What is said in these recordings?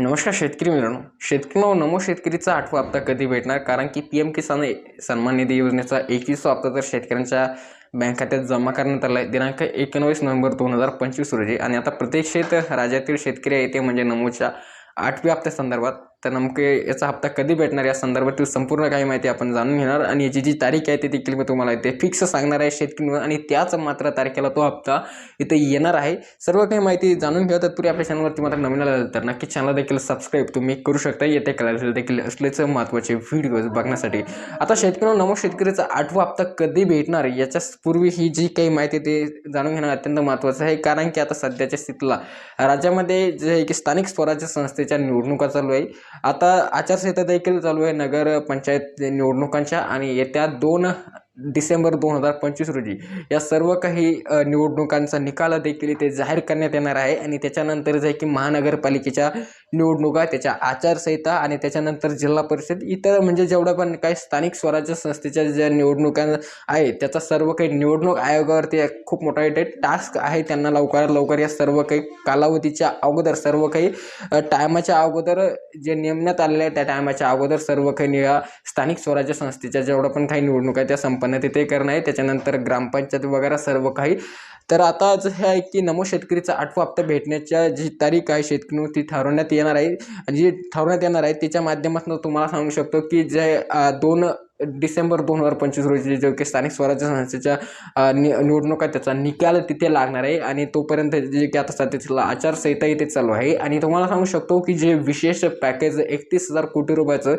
नमस्कार शेतकरी मित्रांनो. शेतकरी नमो शेतकरीचा आठवा हप्ता कधी भेटणार? कारण की पी एम किसान सन्मान निधी योजनेचा एकवीसवा हप्ता तर शेतकऱ्यांच्या बँक खात्यात जमा करण्यात आला आहे दिनांक एकोणवीस नोव्हेंबर दोन हजार पंचवीस रोजी. आणि आता प्रत्यक्षित राज्यातील शेतकरी आहे ते म्हणजे नमोच्या आठव्या हप्त्या संदर्भात तर नेमके याचा हप्ता कधी भेटणार या संदर्भातील संपूर्ण काही माहिती आपण जाणून घेणार आणि याची जी तारीख आहे ती देखील मी तुम्हाला इथे फिक्स सांगणार आहे शेतकरी आणि त्याच मात्र तारखेला तो हप्ता इथे येणार आहे. सर्व काही माहिती जाणून घ्या. तत्पूर्वी आपल्या चॅनलवरती मात्र नवीन आलं तर नक्की चॅनल देखील सबस्क्राईब तुम्ही करू शकता. येत्या कलाशील देखील असल्याचं महत्त्वाचे व्हिडिओज बघण्यासाठी. आता शेतकरी नमो शेतकरीचा आठवा हप्ता कधी भेटणार? याच्या पूर्वी ही जी काही माहिती ते जाणून घेणं अत्यंत महत्त्वाचं आहे. कारण की आता सध्याच्या स्थितीला राज्यामध्ये जे आहे की स्थानिक स्वराज्य संस्थेच्या निवडणुका चालू आहे. आता आचारसंहिता देखील चालू आहे नगर पंचायत निवडणुकांच्या आणि येत्या दोन डिसेंबर दोन हजार पंचवीस रोजी या सर्व काही निवडणुकांचा निकाल देखील इथे जाहीर करण्यात येणार आहे. आणि त्याच्यानंतर जे आहे की महानगरपालिकेच्या निवडणुका त्याच्या आचारसंहिता आणि त्याच्यानंतर जिल्हा परिषद इतर म्हणजे जेवढं पण काही स्थानिक स्वराज्य संस्थेच्या ज्या निवडणुका आहेत त्याचा सर्व काही निवडणूक आयोगावरती खूप मोठा इथे टास्क आहे त्यांना लवकरात लवकर या सर्व काही कालावधीच्या अगोदर सर्व काही टायमाच्या अगोदर जे नेमण्यात आलेले आहे त्या टायमाच्या अगोदर सर्व काही नि- स्थानिक स्वराज्य संस्थेच्या जेवढं पण काही निवडणुका आहे त्या संपन्न तिथे करणं आहे. त्याच्यानंतर ग्रामपंचायत वगैरे सर्व काही तर आता जे हे आहे की नमो शेतकरीचा आठवा हप्ता भेटण्याच्या जी तारीख आहे शेतकरी ती ठरवण्यात येणार आहे. आणि जी ठरवण्यात येणार आहे त्याच्या माध्यमातून तुम्हाला सांगू शकतो की जे दोन डिसेंबर दोन हजार पंचवीस रोजी जो की स्थानिक स्वराज्य संस्थेच्या नि निवडणुका त्याचा निकाल तिथे लागणार आहे आणि तोपर्यंत जे की आता सध्याला आचारसंहिता इथे चालू आहे. आणि तुम्हाला सांगू शकतो की जे विशेष पॅकेज एकतीस हजार कोटी रुपयाचं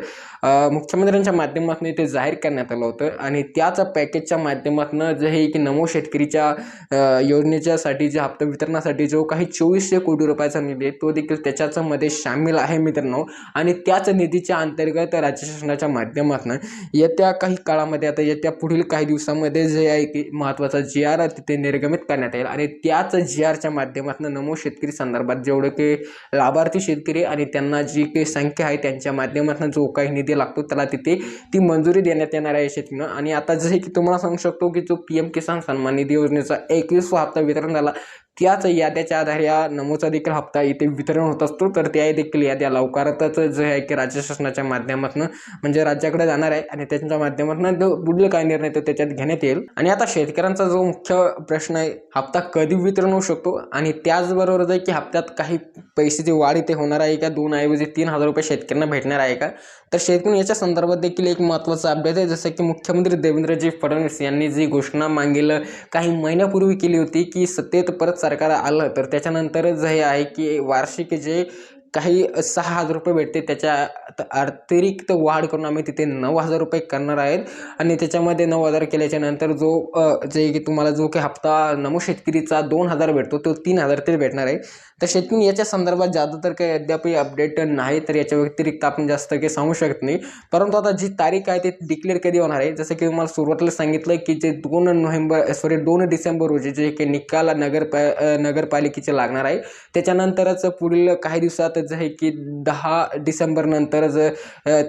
मुख्यमंत्र्यांच्या माध्यमातून इथे जाहीर करण्यात आलं होतं. आणि त्याच पॅकेजच्या माध्यमातून जे हे की नमो शेतकरीच्या योजनेच्यासाठी जे हप्ता वितरणासाठी जो काही चोवीसशे कोटी रुपयाचा निधी आहे तो देखील त्याच्याच मध्ये सामील आहे मित्रांनो. आणि त्याच निधीच्या अंतर्गत राज्य शासनाच्या माध्यमातून येत्या काही काळामध्ये आता येत्या पुढील काही दिवसामध्ये जे आहे की महत्त्वाचा जी आर तिथे निर्गमित करण्यात येईल. आणि त्याच जी आरच्या माध्यमातून नमो शेतकरी संदर्भात जेवढे की लाभार्थी शेतकरी आणि त्यांना जी काही संख्या आहे त्यांच्या माध्यमातून जो काही निधी लागतो त्याला तिथे ती मंजुरी देण्यात येणार आहे शेतकऱ्यांना आणि आता जसे की तुम्हाला सांगू शकतो की जो पी एम किसान सन्मान निधी योजनेचा एकवीस हप्ता वितरण झाला त्याच याद्याच्या आधारे या नमोचा देखील हप्ता इथे वितरण होत असतो. तर त्या देखील याद्या लवकरातच जे आहे की राज्य शासनाच्या माध्यमातून म्हणजे राज्याकडे जाणार आहे आणि त्यांच्या माध्यमातून जो पुढील काय निर्णय तो त्याच्यात घेण्यात येईल. आणि आता शेतकऱ्यांचा जो मुख्य प्रश्न आहे हप्ता कधी वितरण होऊ शकतो? आणि त्याचबरोबर जे की हप्त्यात काही पैशाची वाढ इथे होणार आहे का? दोन ऐवजी तीन हजार रुपये शेतकऱ्यांना भेटणार आहे का? तर शेतकरी याच्या संदर्भात देखील एक महत्त्वाचा अपडेट आहे. जसं की मुख्यमंत्री देवेंद्रजी फडणवीस यांनी जी घोषणा मागील काही महिन्यापूर्वी केली होती की सत्तेत परत सरकार आलं तर त्याच्यानंतरच हे आहे की वार्षिक जे काही सहा हजार रुपये भेटते त्याच्या त- अतिरिक्त वाढ करून आम्ही तिथे नऊ हजार रुपये करणार आहेत. आणि त्याच्यामध्ये नऊ हजार केल्याच्यानंतर जो जे की तुम्हाला जो काही हप्ता नमो शेतकरीचा दोन हजार भेटतो तो तीन हजार तरी भेटणार आहे. तर शेतकरी याच्या संदर्भात जादा तर काही अद्यापही अपडेट नाही तर याच्या व्यतिरिक्त आपण जास्त काही सांगू शकत नाही. परंतु आता जी तारीख आहे ते डिक्लेअर कधी होणार आहे? जसं की तुम्हाला सुरुवातीला सांगितलं की जे दोन नोव्हेंबर सॉरी दोन डिसेंबर रोजी जे काही निकाल नगर नगरपालिकेचे लागणार आहे. त्याच्यानंतरच पुढील काही दिवसात जे आहे की दहा डिसेंबर नंतर ज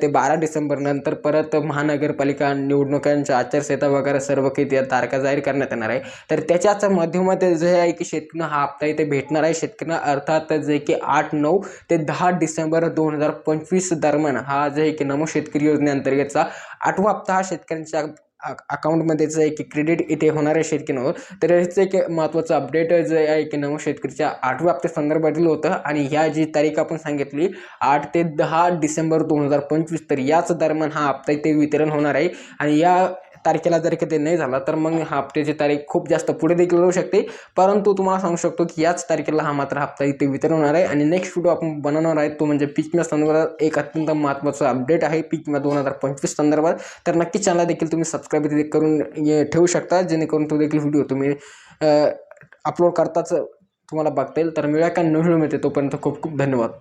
ते बारा डिसेंबर नंतर परत महानगरपालिका निवडणुकांच्या आचारसंहिता वगैरे सर्व काही त्या तारखा जाहीर करण्यात येणार आहे. तर त्याच्याच माध्यमात जे आहे की शेतकऱ्यांना हा हप्ता इथे भेटणार आहे. शेतकऱ्यांना अर्थात जे की आठ नऊ ते दहा डिसेंबर दोन हजार पंचवीस दरम्यान हा जे आहे की नमो शेतकरी योजनेअंतर्गतचा आठवा हप्ता हा शेतकऱ्यांच्या अकाउंटमध्ये जे आहे की क्रेडिट इथे होणार आहे शेतकऱ्यांवर तर याचं एक महत्त्वाचं अपडेट जे आहे की नऊ शेतकरीच्या आठव्या हप्त्या संदर्भातील होतं. आणि ह्या जी तारीख आपण सांगितली आठ ते दहा डिसेंबर दोन हजार पंचवीस तर याच दरम्यान हा हप्ता इथे वितरण होणार आहे. आणि या तारखेला जर कधी नाही झाला तर मग हा. हप्त्याची तारीख खूप जास्त पुढे देखील राहू शकते. परंतु तुम्हाला सांगू शकतो की याच तारखेला हा मात्र हप्ता इथे वितरण होणार आहे. आणि नेक्स्ट व्हिडिओ आपण बनवणार आहे तो म्हणजे पीक विमा संदर्भात एक अत्यंत महत्त्वाचा अपडेट आहे पीक विमा दोन हजार पंचवीस संदर्भात तर नक्की चॅनल देखील तुम्ही सबस्क्राईब तिथे करून ये- ठेवू शकता जेणेकरून तो देखील व्हिडिओ तुम्ही अपलोड करताच तुम्हाला बघता येईल. तर मिळूया का नवीन मिळते तोपर्यंत खूप खूप धन्यवाद.